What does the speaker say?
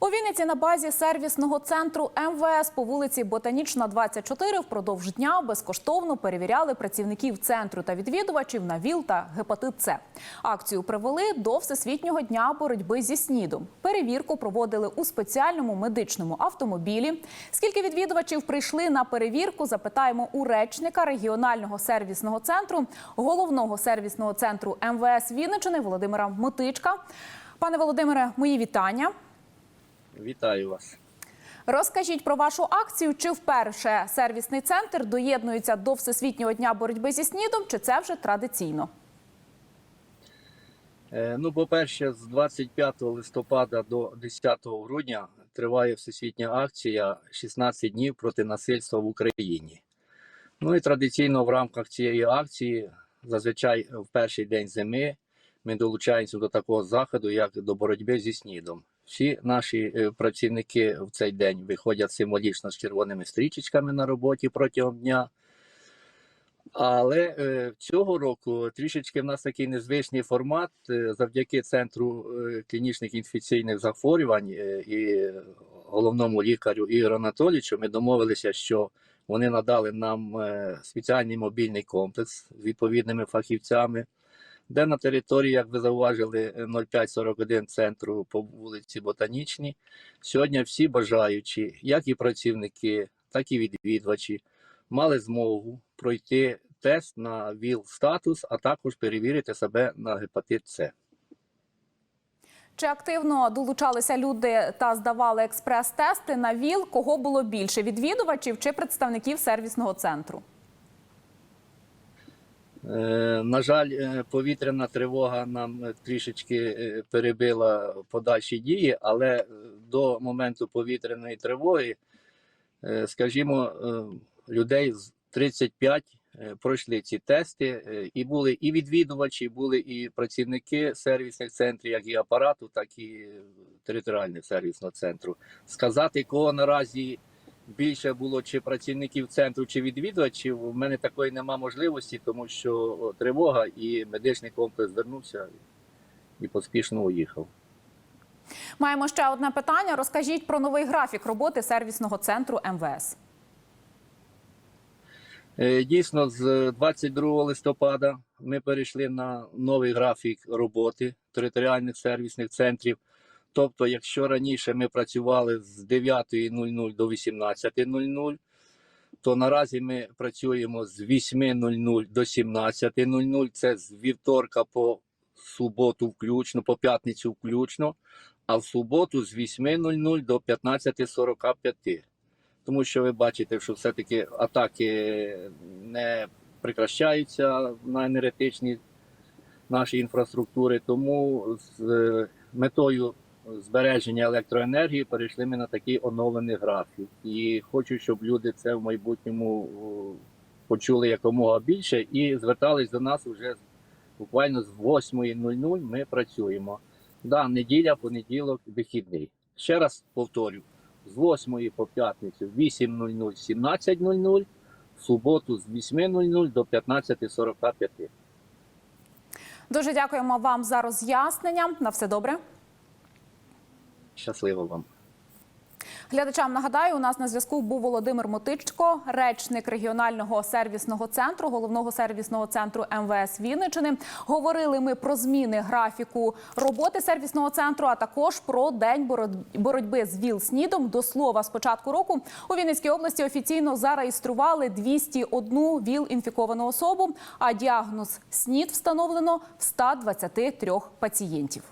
У Вінниці на базі сервісного центру МВС по вулиці Ботанічна, 24 впродовж дня безкоштовно перевіряли працівників центру та відвідувачів на ВІЛ та гепатит С. Акцію привели до Всесвітнього дня боротьби зі СНІДом. Перевірку проводили у спеціальному медичному автомобілі. Скільки відвідувачів прийшли на перевірку, запитаємо у речника регіонального сервісного центру, головного сервісного центру МВС Вінничини Володимира Мотичка. Пане Володимире, мої вітання. Вітаю вас. Розкажіть про вашу акцію. Чи вперше сервісний центр доєднується до Всесвітнього дня боротьби зі СНІДом, чи це вже традиційно? Е, Ну, по-перше, з 25 листопада до 10 грудня триває всесвітня акція «16 днів проти насильства в Україні. Ну і традиційно в рамках цієї акції, зазвичай в перший день зими, ми долучаємося до такого заходу, як до боротьби зі снідом. Всі наші е, працівники в цей день виходять символічно з червоними стрічечками на роботі протягом дня. Але е, цього року трішечки в нас такий незвичний формат е, завдяки центру клінічних інфекційних захворювань і головному лікарю Ігорю Анатолійовичу. Ми домовилися, що вони надали нам спеціальний мобільний комплекс з відповідними фахівцями, де на території, як ви зауважили, е, 0541 центру по вулиці Ботанічній. Сьогодні всі бажаючі, як і працівники, так і відвідувачі, мали змогу пройти тест на ВІЛ статус, а також перевірити себе на гепатит С. Чи активно долучалися люди та здавали експрес-тести на ВІЛ? Кого було більше відвідувачів чи представників сервісного центру? Е, На жаль, е, повітряна тривога нам е, трішечки перебила подальші дії, але до моменту повітряної тривоги, скажімо, людей з 35 е, пройшли ці тести, і були і відвідувачі, були і працівники сервісних центрів, як і апарату, так і територіального сервісного центру. Сказати, кого наразі більше було чи працівників центру, чи відвідувачів, в мене такої нема можливості, тому що тривога і медичний комплекс звернувся і поспішно уїхав. Маємо ще одне питання. Розкажіть про новий графік роботи сервісного центру МВС. Е, Дійсно, з 22 листопада ми перейшли на новий графік роботи територіальних сервісних центрів. Тобто, якщо раніше ми працювали з 9.00 до 18.00, то наразі ми працюємо з 8.00 до 17.00. Це з вівторка по суботу включно, по п'ятницю включно, а в суботу з 8.00 до 15.45 тому що ви бачите, що все-таки атаки не прекращаються на енергетичні наші інфраструктури. Тому з метою збереження електроенергії перейшли ми на такий оновлений графік. І хочу, щоб люди це в майбутньому почули якомога більше і звертались до нас вже буквально з 8.00 ми працюємо. Да, неділя, понеділок, вихідний. Ще раз повторю з 8 по п'ятницю 8.00, 17.00, в суботу з 8.00 до 15.45. Дуже дякуємо вам за роз'яснення. На все добре. Щасливо вам. Глядачам нагадаю, у нас на зв'язку був Володимир Мотичко, речник регіонального сервісного центру, головного сервісного центру МВС Вінничини. Говорили ми про зміни графіку роботи сервісного центру, а також про день бороть- боротьби з ВІЛ-СНІДом. До слова, з початку року у Вінницькій області офіційно зареєстрували 201 ВІЛ-інфіковану особу, а діагноз СНІД встановлено в 123 пацієнтів.